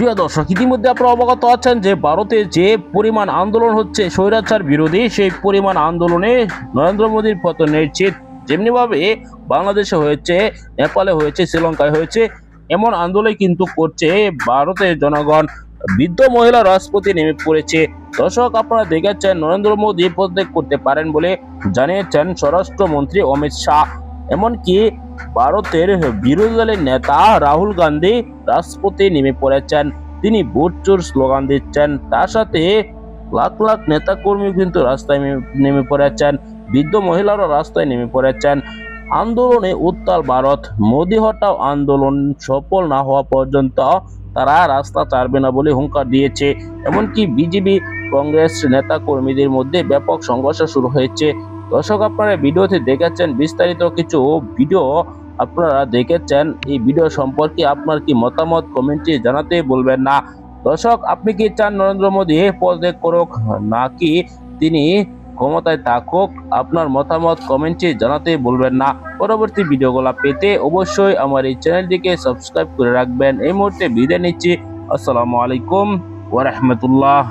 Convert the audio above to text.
প্রিয় দর্শক, ইতিমধ্যে আপনারা অবগত আছেন যে ভারতে যে পরিমাণ আন্দোলন হচ্ছে, স্বৈরাচার বিরোধী সেই পরিমাণ আন্দোলনে নরেন্দ্র মোদীর পতনের চিত যেমনিভাবে বাংলাদেশে হয়েছে, নেপালে হয়েছে, শ্রীলঙ্কায় হয়েছে, এমন আন্দোলন কিন্তু করছে ভারতের জনগণ। বৃদ্ধ মহিলা রাষ্ট্রপতি নেমে পড়েছে। দর্শক, আপনারা দেখেছেন নরেন্দ্র মোদী পদত্যাগ করতে পারেন বলে জানিয়েছেন স্বরাষ্ট্রমন্ত্রী অমিত শাহ। এমনকি ভারতের বিরোধী দলের নেতা রাহুল গান্ধী রাষ্ট্রপতি নেমে পড়েছেন। তিনি ভোট চোর স্লোগান দিচ্ছেন। তার সাথে লাখ লাখ নেতা কর্মী কিন্তু রাস্তায় নেমে- পড়েছেন। বৃদ্ধ মহিলারা রাস্তায় নেমে পড়েছেন। আন্দোলনে উত্তাল ভারত। মোদি হটাও আন্দোলন সফল না হওয়া পর্যন্ত তারা রাস্তা ছাড়বে না বলে হুঙ্কার দিয়েছে। এমনকি বিজেপি, কংগ্রেস নেতা কর্মীদের মধ্যে ব্যাপক সংঘর্ষ শুরু হয়েছে। দর্শক, আপনারা ভিডিওতে দেখেছেন বিস্তারিত কিছু ভিডিও। আপনারা দেখেছেন এই ভিডিও সম্পর্কে আপনার কি মতামত কমেন্টে জানাতে বলবেন না। দর্শক, আপনি কি চান নরেন্দ্র মোদী পদত্যাগ করুক নাকি তিনি ক্ষমতায় থাকুক? আপনার মতামত কমেন্টে জানাতে বলবেন না। পরবর্তী ভিডিওগুলো পেতে অবশ্যই আমার এই চ্যানেলটিকে সাবস্ক্রাইব করে রাখবেন। এই মুহূর্তে বিদায় নিচ্ছি। আসসালামু আলাইকুম ওয়া রাহমাতুল্লাহ।